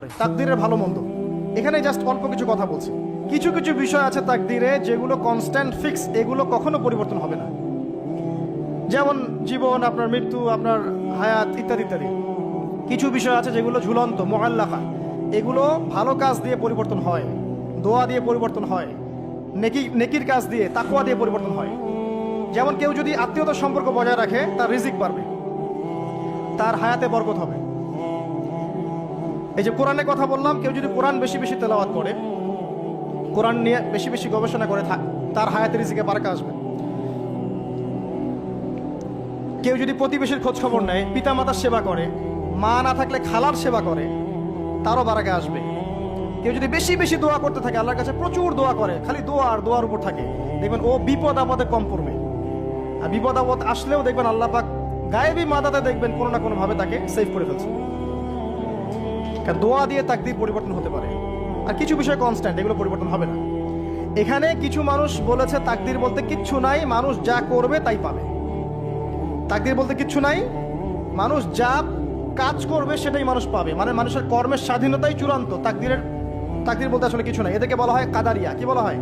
তাকদিরের ভালো মন্দ। এখানে জাস্ট অল্প কিছু কথা বলছি। কিছু কিছু বিষয় আছে তাকদিরে যেগুলো কনস্ট্যান্ট ফিক্স এগুলো কখনো পরিবর্তন হবে না। যেমন জীবন, আপনার মৃত্যু, আপনার হায়াত ইত্যাদি ইত্যাদি। কিছু বিষয় আছে যেগুলো ঝুলন্ত মোহাল্লাখা এগুলো ভালো কাজ দিয়ে পরিবর্তন হয়, দোয়া দিয়ে পরিবর্তন হয়, নেকি, নেকির কাজ দিয়ে তাকুয়া দিয়ে পরিবর্তন হয়। যেমন কেউ যদি আত্মীয়তার সম্পর্ক বজায় রাখে, তার রিজিক বাড়বে। তার হায়াতে বরকত হবে। এই যে কোরআনের কথা বললাম, কেউ যদি কোরআন বেশি বেশি তেলাওয়াত করে, কোরআন নিয়ে বেশি বেশি গবেষণা করে তার হায়াতের রিজিকে বারকা আসবে। কেউ যদি প্রতিবেশীর খোঁজ খবর নেয়, পিতামাতার সেবা করে, মা না থাকলে খালার সেবা করে, তারও বারাকা আসবে। কেউ যদি বেশি বেশি দোয়া করতে থাকে, আল্লাহর কাছে প্রচুর দোয়া করে, খালি দোয়া আর দোয়ার উপর থাকে, দেখবেন ও বিপদ আপদে কম পড়বে। আর বিপদ আপদ আসলেও দেখবেন আল্লাহ পাক গায়েবী মাদাতে দেখবেন কোনো না কোনোভাবে তাকে সেভ করে ফেলছে। দোয়া দিয়ে তাকদির পরিবর্তন হতে পারে। আর কিছু বিষয় কনস্ট্যান্ট এগুলো পরিবর্তন হবে না। এখানে কিছু মানুষ বলেছে তাকদির বলতে কিচ্ছু নাই, মানুষ যা করবে তাই পাবে। তাকদির বলতে কিচ্ছু নাই, মানুষ যা কাজ করবে সেটাই মানুষ পাবে। মানে মানুষের কর্মের স্বাধীনতাই চূড়ান্ত। তাকদিরের তাকদির বলতে আসলে কিছু নাই। এদেরকে বলা হয় কাদারিয়া। কি বলা হয়?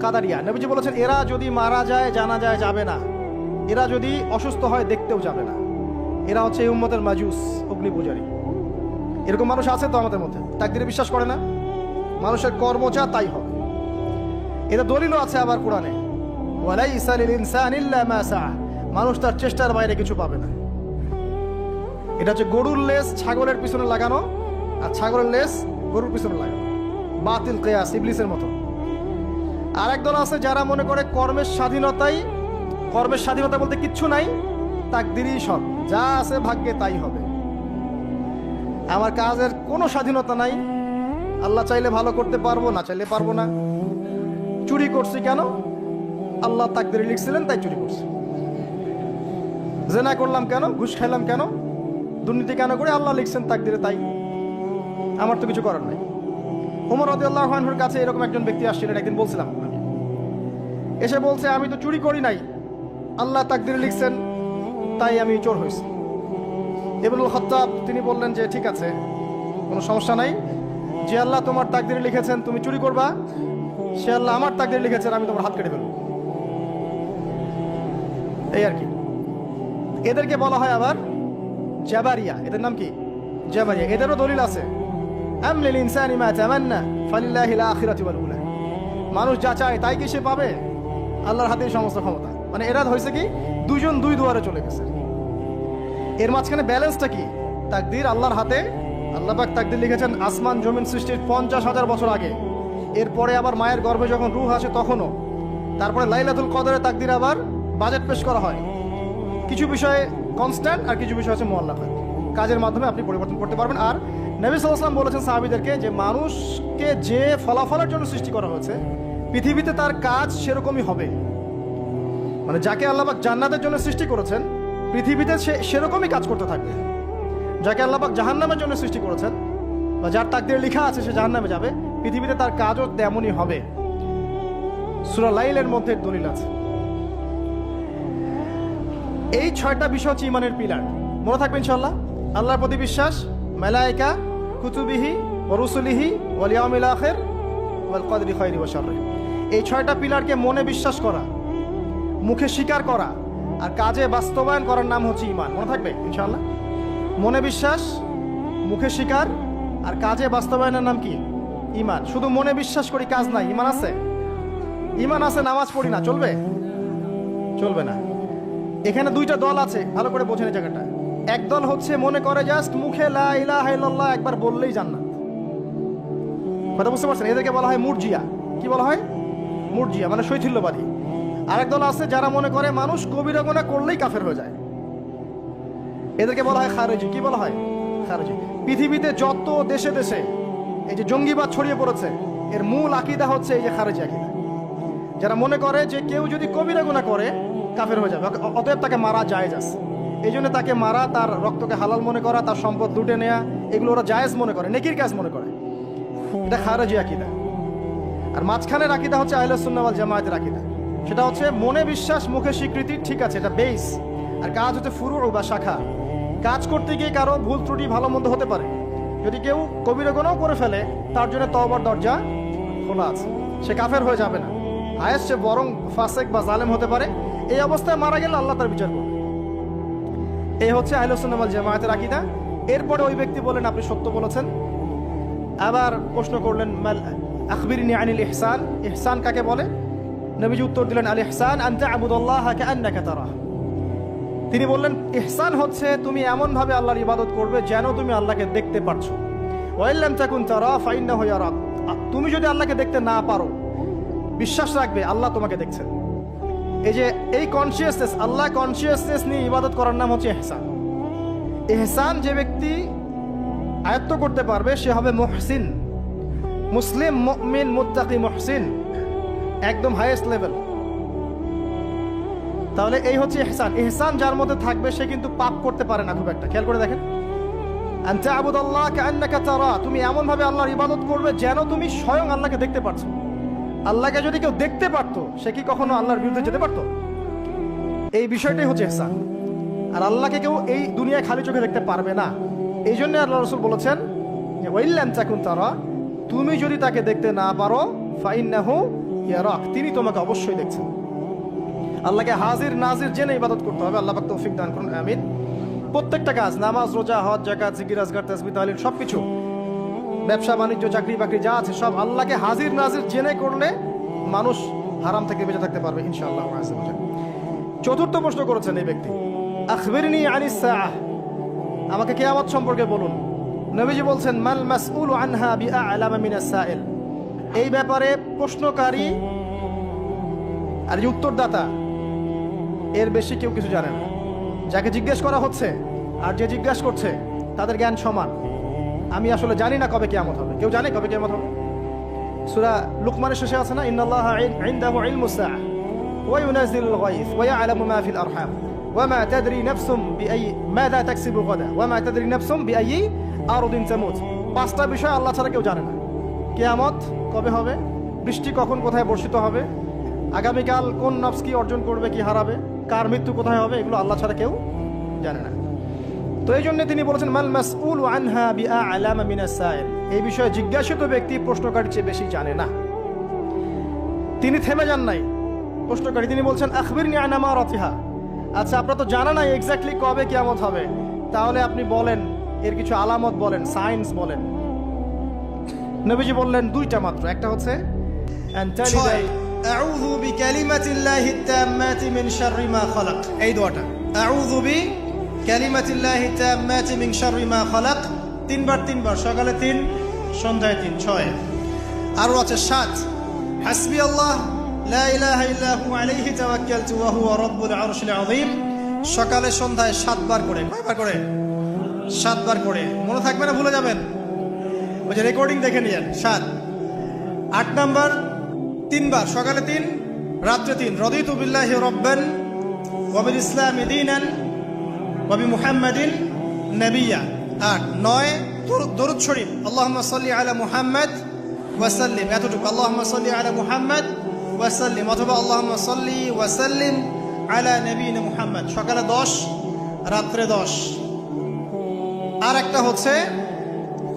কাদারিয়া। নবীজি বলেছেন, এরা যদি মারা যায়, জানা যায়, যাবে না। এরা যদি অসুস্থ হয়, দেখতেও যাবে না। এরা হচ্ছে এই উম্মতের মাজুস অগ্নি পূজারী এরকম মানুষ আছে তো আমাদের মধ্যে। তাকদিরে বিশ্বাস করে না। মানুষের কর্ম যা, তাই হবে। এটা দলিলও আছে আবার কোরআনে। মা মানুষ তার চেষ্টার বাইরে কিছু পাবে না। এটা হচ্ছে গরুর লেস ছাগলের পিছনে লাগানো আর ছাগলের লেস গরুর পিছনে লাগানো। বাতিল কেয়াস, ইবলিসের মতো। আর একদল আছে যারা মনে করে কর্মের স্বাধীনতাই, কর্মের স্বাধীনতা বলতে কিচ্ছু নাই, তাকদিরই সব। যা আছে ভাগ্যে তাই হবে। আমার কাজের কোনো স্বাধীনতা নাই। আল্লাহ চাইলে ভালো করতে পারব, না চাইলে পারব না। চুরি করছি কেন? আল্লাহ তাকদিরে লিখছিলেন, তাই চুরি করছি। জেনা করলাম কেন? ঘুষ খাইলাম কেন? দুর্নীতি কেন করে আল্লাহ লিখছেন তাকদিরে, তাই। আমার তো কিছু করার নাই। উমর আল্লাহর কাছে এরকম একজন ব্যক্তি আসছিলেন, একদিন বলছিলাম। এসে বলছে, আমি তো চুরি করি নাই। আল্লাহ তাকদিরে লিখছেন, তাই আমি চোর হয়েছি। ইবনুল খত্তাব, তিনি বললেন যে, ঠিক আছে, কোনো সমস্যা নাই। যে আল্লাহ তোমার তাকদিরে লিখেছেন, তুমি চুরি করবা। সে আল্লাহ আমার তাকদিরে লিখেছেন, আমি তোমার হাত কেটে ফেলব। এই আর কি। এদেরকে বলা হয় আবার জাবারিয়া। এদের নাম কি? জাবারিয়া। এদেরও দলিল আছে। মানুষ যা চায়, তাই কি সে পাবে? আল্লাহর হাতেই সমস্ত ক্ষমতা। মানে এরা হয়েছে কি? দুইজন দুই দুয়ারে চলে গেছে। এর মাঝখানে ব্যালেন্সটা কি? তাকদির আল্লাহর হাতে আল্লাহ পাক তাকদির লিখেছেন, আসমান জমিন সৃষ্টির পঞ্চাশ হাজার বছর আগে। এরপরে আবার মায়ের গর্ভে যখন রুহ আসে তখনও। তারপরে লাইলাতুল কদরে তাকদির আবার বাজেট পেশ করা হয়। কিছু বিষয়ে কনস্ট্যান্ট আর কিছু বিষয় আছে মোয়াল্লাফা কাজের মাধ্যমে আপনি পরিবর্তন করতে পারবেন। আর নবী সাল্লাম বলেছেন সাহাবিদেরকে যে মানুষকে যে ফলাফলের জন্য সৃষ্টি করা হয়েছে, পৃথিবীতে তার কাজ সেরকমই হবে। মানে যাকে আল্লাহবাক জান্নাতের জন্য সৃষ্টি করেছেন পৃথিবীতে সে সেরকমই কাজ করতে থাকবে, যাকে আল্লাহবাক জাহান্নামের জন্য সৃষ্টি করেছেন বা যার তাকদের লেখা আছে সে জাহান্নামে যাবে। পৃথিবীতে তার কাজও তেমনই হবে। সুরা লাইলের মধ্যে দলিল আছে। এই ছয়টা বিষয় হচ্ছে ইমানের পিলার। মনে থাকবে ইনশাল্লাহ আল্লাহর প্রতি বিশ্বাস, মেলায়িকা, কুতুবিহি ওরুসুলিহি ওয়ালিয়ামিল আখের কদরি খয়রি ওয়াশাররি এই ছয়টা পিলারকে মনে বিশ্বাস করা, মুখে স্বীকার করা আর কাজে বাস্তবায়ন করার নাম হচ্ছে ইমান মনে থাকবে? ইনশাল্লাহ মনে বিশ্বাস, মুখে শিকার আর কাজে বাস্তবায়নের নাম কি? ইমান শুধু মনে বিশ্বাস করি কাজ নাই ইমান আছে? ইমান আছে, নামাজ পড়ি না, চলবে? চলবে না। এখানে দুইটা দল আছে, ভালো করে বোঝেন জায়গাটা। এক দল হচ্ছে মনে করে জাস্ট মুখে লা একবার বললেই জান্নাত। কথা বুঝতে পারছেন? এদেরকে বলা হয় মুরজিয়া। কি বলা হয়? মুরজিয়া মানে শৈথিল্যবাদী। আরেক দল আছে যারা মনে করে মানুষ কবিরা গোনা করলেই কাফের হয়ে যায়। এদেরকে বলা হয় খারেজি। কি বলা হয়? খারেজি। পৃথিবীতে যত দেশে দেশে এই যে জঙ্গিবাদ ছড়িয়ে পড়েছে, এর মূল আকিদা হচ্ছে এই যে খারেজি আকিদা। যারা মনে করে যে কেউ যদি কবিরা গুণা করে, কাফের হয়ে যাবে। অতএব তাকে মারা যায় যাস এই জন্য তাকে মারা, তার রক্তকে হালাল মনে করা, তার সম্পদ লুটে নেয়া, এগুলো ওরা জায়েজ মনে করে, নেকির কাজ মনে করে। এটা খারাজি আকিদা। আর মাঝখানের আকিদা হচ্ছে আহলুসুন্নাওয়াল জামায়াতের আকিদা। সেটা হচ্ছে মনে বিশ্বাস, মুখে স্বীকৃতি, ঠিক আছে, এটা বেস আর কাজ হচ্ছে ফুরু বা শাখা। কাজ করতে গিয়ে কারও ভুল ত্রুটি, ভালো মন্দ হতে পারে। যদি কেউ কবিরা গুনাহ করে ফেলে, তার জন্য তওবার দরজা খোলা আছে। সে কাফের হয়ে যাবে না। হায়েস্ট সে বরং ফাসেক বা জালেম হতে পারে। এই অবস্থায় মারা গেলে আল্লাহ তার বিচার করবে। এই হচ্ছে আহলুসুন্নামাল জামায়াতের আকিদা। এরপরে ওই ব্যক্তি বলেন, আপনি সত্য বলেছেন। আবার প্রশ্ন করলেন, মাল আখবিরিনি আনিল ইহসান? ইহসান কাকে বলে? নবীজি উত্তর দিলেন, আল ইহসান আনতা আবুদুল্লাহ কাআন্নাকা তারাহ। তিনি বললেন, ইহসান হচ্ছে তুমি এমন ভাবে আল্লাহর ইবাদত করবে যেন তুমি আল্লাহকে দেখতে পারছ। ওয়াইল্লাম তাকুন তারা, ফাইন্নাহু ইয়ারাক। তুমি যদি আল্লাহকে দেখতে না পারো, বিশ্বাস রাখবে, আল্লাহ তোমাকে দেখছেন। এই যে, এই কনসিয়াসনেস আল্লাহ কনসিয়াসনেস নিয়ে ইবাদত করার নাম হচ্ছে এহসান এহসান যে ব্যক্তি আয়ত্ত করতে পারবে, সে হবে মহসিন। মুসলিম, মুমিন, মুত্তাকি, মহসিন। একদম হাইয়েস্ট লেভেল তাহলে এই হচ্ছে এহসান এহসান যার মধ্যে থাকবে, সে কিন্তু পাপ করতে পারে না খুব একটা। খেয়াল করে দেখেন। তুমি আল্লাহর ইবাদত করবে যেন তুমি স্বয়ং আল্লাহকে দেখতে আল্লাহকে যদি কেউ দেখতে সে কি কখনো আল্লাহর বিরুদ্ধে যেতে পারতো? এই বিষয়টাই হচ্ছে এহসান আর আল্লাহকে কেউ এই দুনিয়ায় খালি চোখে দেখতে পারবে না। এই জন্য আল্লাহ রসুল বলেছেন যে চাকুন তারা। তুমি যদি তাকে দেখতে না পারো, ফাইন্নাহু ইয়ারাক তিনি তোমাকে অবশ্যই দেখছেন। আল্লাহকে হাজির, নাজির জেনে ইবাদত করতে হবে। আল্লাহ পাক তৌফিক দান করুন, আমিন। প্রত্যেকটা কাজ, নামাজ, রোজা, হজ জাকাত জিকির আজগার তাসবিহ তাহলিল সব কিছু ব্যবসা, বাণিজ্য, চাকরি, বাকরি, যা আছে, সব আল্লাহকে হাজির, নাজির জেনে করলে মানুষ হারাম থেকে বেঁচে থাকতে পারবে, ইনশাআল্লাহ চতুর্থ প্রশ্ন করেছেন এই ব্যক্তি। আখবিরনি আনিস সাআহ। আমাকে কিয়ামত সম্পর্কে বলুন। নবীজি বলছেন, মাল মাসউল আনহা বিআলামা মিনাস সাইল। এই ব্যাপারে প্রশ্নকারী আর যে উত্তরদাতা এর বেশি কেউ কিছু জানে না যাকে জিজ্ঞেস করা হচ্ছে আর যে জিজ্ঞাসা করছে তাদের জ্ঞান সমান আমি আসলে জানি না কবে কেয়ামত হবে কেউ জানে কবে কেয়ামত হবে সুরা লুকমানের শেষে আছে না ইন্নাল্লাহ ইনদাহু ইলমুস সাআহ ওয়া ইউনাজিলুল গায়থ ওয়া ইয়ালামু মা ফিল আরহাম وما تدري نفس بأي ماذا تكسب غدا وما تدري نفس بأي أرض تموت পাঁচটা বিষয় আল্লাহ ছাড়া কেউ জানে না কেয়ামত কবে হবে? বৃষ্টি কখন কোথায় বর্ষিত হবে? আগামীকাল কোন নফস কি অর্জন করবে, কি হারাবে? কার মৃত্যু কোথায় হবে, এগুলো আল্লাহ ছাড়া কেউ জানে না। তো এই জন্য তিনি বলেছেন, মাল মাসউল আনহা বিআ আলামা মিনাস এই বিষয়ে জিজ্ঞাসিত ব্যক্তি প্রশ্নকারীর চেয়ে বেশি জানে না। তিনি থেমে যান নাই। প্রশ্নকারী, তিনি বলছেন, আখবিরনি আনামা রতিহা আচ্ছা আপনার তো জানা নাই এক্স্যাক্টলি কবে কিয়ামত হবে। তাহলে আপনি বলেন, এর কিছু আলামত বলেন সায়েন্স বলেন। নবীজি বললেন দুইটা মাত্র একটা হচ্ছে "আন তালিদা ছয়। আউযু বিকালিমাতিল্লাহি তাম্মাতি মিন শাররি মা খালাক। এই দোয়াটা আউযু বি কালিমাতিল্লাহি তাম্মাতি মিন শাররি মা খালাক। তিনবার তিনবার সকালে তিন সন্ধ্যায় তিন ছয়। আরও আছে সাত হাসবি আল্লাহ লা ইলাহা ইল্লা হু আলাইহি তাওয়াক্কালতু ওয়া হুয়া রাব্বুল আরশিল আযীম। সকালে সন্ধ্যায় সাতবার করে কয়বার করে? সাতবার করে। মনে থাকবে না ভুলে যাবেন। ওই যে রেকর্ডিং দেখে নিয়েন। সাত। আট নাম্বার, তিনবার, সকালে তিন, রাত্রে তিন। রদিতু বিল্লাহি রব্বান ওয়াবিল ইসলামি দীনান ওয়াবি মুহাম্মাদিন নবিয়া। আট। নয় দরুদ- শরীফ। আল্লাহুম্মা সাল্লি আলা মুহাম্মদ ওয়াসাল্লিম এতটুকু। আল্লাহুম্মা সাল্লি আলা মুহাম্মদ ওয়াসাল্লিম অথবা আল্লাহুম্মা সাল্লি ওয়াসাল্লিম আলা নবীনা মুহাম্মদ। সকালে দশ, রাত্রে দশ। আর একটা হচ্ছে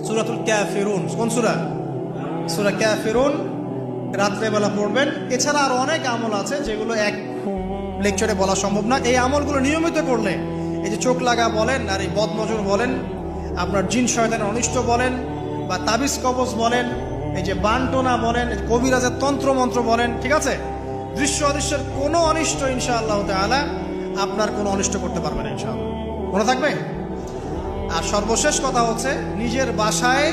সুরাতুল ক্যাফিরুন কোন সুরা? সুরা ক্যাফিরুন রাত্রেবেলা পড়বেন। এছাড়া আরও অনেক আমল আছে যেগুলো এক লেকচারে বলা সম্ভব না। এই আমলগুলো নিয়মিত করলে, এই যে চোখ লাগা বলেন আর এই বদনজর বলেন, আপনার জিন শয়তানের অনিষ্ট বলেন বা তাবিজ কবজ বলেন, এই যে বানটোনা বলেন কবিরাজের তন্ত্র মন্ত্র বলেন, ঠিক আছে? দৃশ্য অদৃশ্যের কোনো অনিষ্ট ইনশাআল্লাহ তাআলা আপনার কোনো অনিষ্ট করতে পারবে না ইনশাআল্লাহ। মনে থাকবে? আর সর্বশেষ কথা হচ্ছে, নিজের বাসায়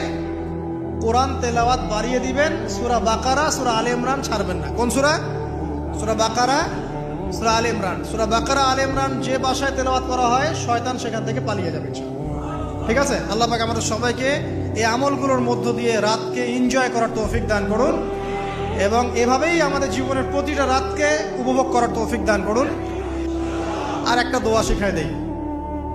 কোরআন তেলাওয়াত বাড়িয়ে দিবেন, সুরা বাকারা, সুরা আলে ইমরান ছাড়বেন না। কোন সুরা? সুরা বাকারা, সুরা আলে ইমরান। সুরা বাকারা, আলে ইমরান যে বাসায় তেলাওয়াত করা হয়, শয়তান সেখান থেকে পালিয়ে যাবে ঠিক আছে? আল্লাহ পাক আমাদের সবাইকে এই আমলগুলোর মধ্য দিয়ে রাতকে এনজয় করার তৌফিক দান করুন এবং এভাবেই আমাদের জীবনের প্রতিটা রাতকে উপভোগ করার তৌফিক দান করুন। আর একটা দোয়া শিখাই দেই।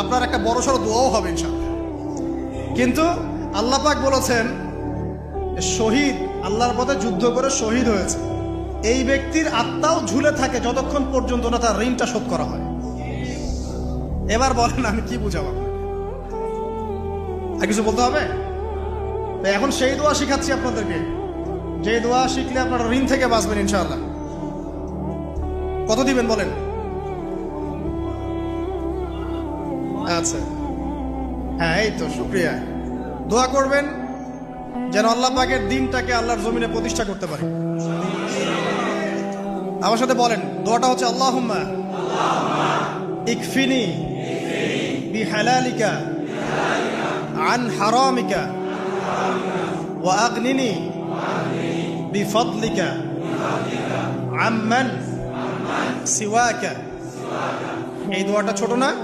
আপনার একটা বড় সড়ো দোয়াও হবে ইনশাল্লাহ কিন্তু আল্লাহ পাক বলেছেন শহীদ, আল্লাহর পথে যুদ্ধ করে শহীদ হয়েছে। এই ব্যক্তির আত্মাও ঝুলে থাকে যতক্ষণ পর্যন্ত না তার ঋণটা শোধ করা হয়। এবার বলেন, আমি কি বুঝাবো আর কিছু বলতে হবে? এখন সেই দোয়া শিখাচ্ছি আপনাদেরকে। যে দোয়া শিখলে আপনারা ঋণ থেকে বাঁচবেন ইনশাআল্লাহ। কত দিবেন বলেন? আচ্ছা। হ্যাঁ এই তো, শুক্রিয়া। দোয়া করবেন যেন আল্লাহ পাকের দিনটাকে আল্লাহর জমিনে প্রতিষ্ঠা করতে পারে। আমার সাথে বলেন, দোয়াটা হচ্ছে আল্লাহ ইকফিনি বি হালালিকা আন হারামিকা, ওয়া আগনিনি বিফদলিকা, আম্মান সিওয়াকা। এই দোয়াটা ছোট না?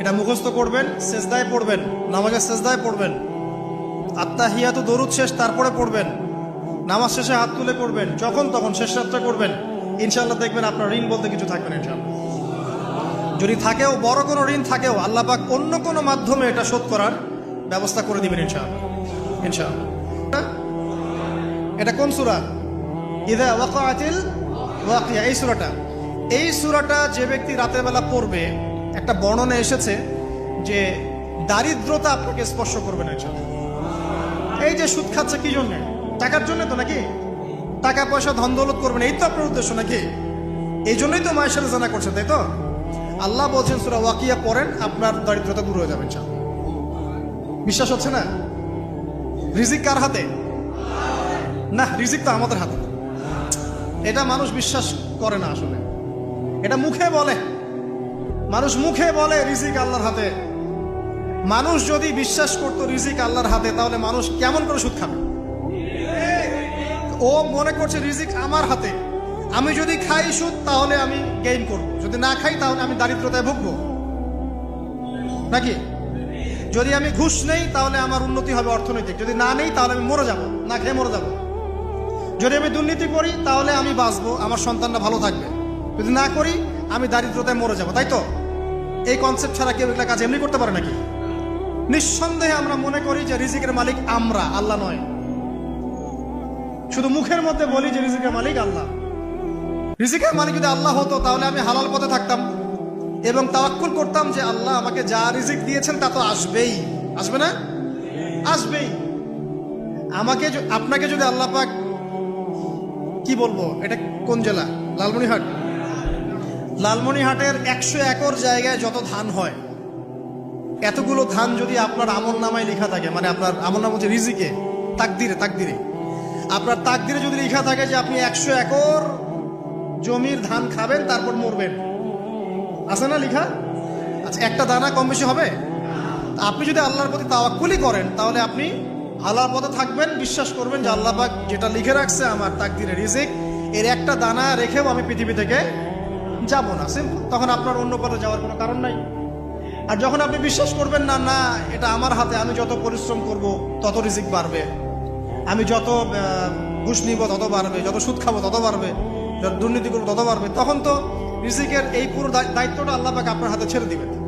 এটা মুখস্থ করবেন সেজদায় পড়বেন, নামাজের সেজদায় পড়বেন। আত্মাহিয়াত দরুদ শেষ, তারপরে পড়বেন। নামাজ শেষে হাত তুলে করবেন যখন তখন শেষ রাতটা করবেন। ইনশাল্লাহ দেখবেন আপনার ঋণ বলতে কিছু থাকবে না ইনশাল্লাহ যদি থাকেও, বড় কোনো ঋণ থাকেও, আল্লাহ পাক অন্য কোনো মাধ্যমে এটা শোধ করার ব্যবস্থা করে দিবেন ইনশাআল্লাহ। ইনশাআল্লাহ। এটা কোন সুরা? ইদা ওয়াকাতিল ওয়াকিয়া, এই সুরাটা। এই সুরাটা যে ব্যক্তি রাতের বেলা পড়বে একটা বর্ণনা এসেছে যে দারিদ্রতা আপনাকে স্পর্শ করবে না এই যে সুদ খাচ্ছে কি জন্য? টাকার জন্য তো নাকি? টাকা, পয়সা, ধন, দৌলত করবেন এই তো আপনার উদ্দেশ্য নাকি? এই জন্যই তো মায়ের সাথে জানা করছেন তাই তো? আল্লাহ বলছেন, সুরা ওয়াকিয়া পড়েন, আপনার দারিদ্রতা দূর হয়ে যাবে, ইনশাআল্লাহ। বিশ্বাস হচ্ছে না? রিজিক কার হাতে? না, রিজিক তো আমাদের হাতে। এটা মানুষ বিশ্বাস করে না আসলে। এটা মুখে বলে। মানুষ মুখে বলে রিজিক আল্লাহর হাতে। মানুষ যদি বিশ্বাস করতো রিজিক আল্লাহর হাতে, তাহলে মানুষ কেমন করে সুদ খাবে? ও মনে করছে রিজিক আমার হাতে। আমি যদি খাই সুদ, তাহলে আমি গেইন করব। যদি না খাই, তাহলে আমি দারিদ্রতায় ভুগবো। নাকি? যদি আমি ঘুষ নেই, তাহলে আমার উন্নতি হবে অর্থনৈতিক। যদি না নেই, তাহলে আমি মরে যাব। না খেয়ে মরে যাব। যদি আমি দুর্নীতি করি, তাহলে আমি বাঁচবো। আমার সন্তানরা ভালো থাকবে। যদি না করি, আমি দারিদ্রতায় মরে যাব। তাই তো? এই কনসেপ্ট ছাড়া কেউ এগুলা কাজ এমনি করতে পারে নাকি? নিঃসন্দেহে আমরা মনে করি যে রিজিকের মালিক আমরা, আল্লাহ নয়। শুধু মুখের মধ্যে বলি যে রিজিকের মালিক আল্লাহ। রিজিকের মালিক যদি আল্লাহ হতো, তাহলে আমি হালাল পথে থাকতাম। এবং তাওয়াক্কুল করতাম যে আল্লাহ আমাকে যা রিজিক দিয়েছেন তা তো আসবেই। আসবে না? আসবেই। আমাকে আপনাকে যদি আল্লাহ পাক কি বলব? এটা কোন জেলা? লালমনিহাট লালমনিহাটের একশো একর জায়গায় যত ধান হয়, এতগুলো ধান যদি আপনার আমল নামায় লেখা থাকে মানে আপনার আমল নাম হচ্ছে রিজিকে, তাকদিরে তাকদিরে। আপনার তাকদিরে যদি লেখা থাকে যে আপনি একশো একর জমির ধান খাবেন, তারপর মরবেন। আছে না লেখা? আচ্ছা একটা দানা কম বেশি হবে? আপনি যদি আল্লাহর প্রতি তাওয়াক্কুলি করেন, তাহলে আপনি হালাল পথে থাকবেন, বিশ্বাস করবেন যে আল্লাহ পাক যেটা লিখে রাখছে আমার তাকদিরে রিজিক, এর একটা দানা রেখেও আমি পৃথিবী থেকে যাব না সিম্পল তখন আপনার অন্য পথে যাওয়ার কোনো কারণ নাই। আর যখন আপনি বিশ্বাস করবেন না না, এটা আমার হাতে, আমি যত পরিশ্রম করব, তত রিজিক বাড়বে। আমি যত ঘুষ নিব, তত বাড়বে, যত সুদ খাব, তত বাড়বে, যত দুর্নীতি করব, তত বাড়বে। তখন তো রিজিকের এই পুরো দায়- দায়িত্বটা আল্লাহ পাকে আপনার হাতে ছেড়ে দিবেন।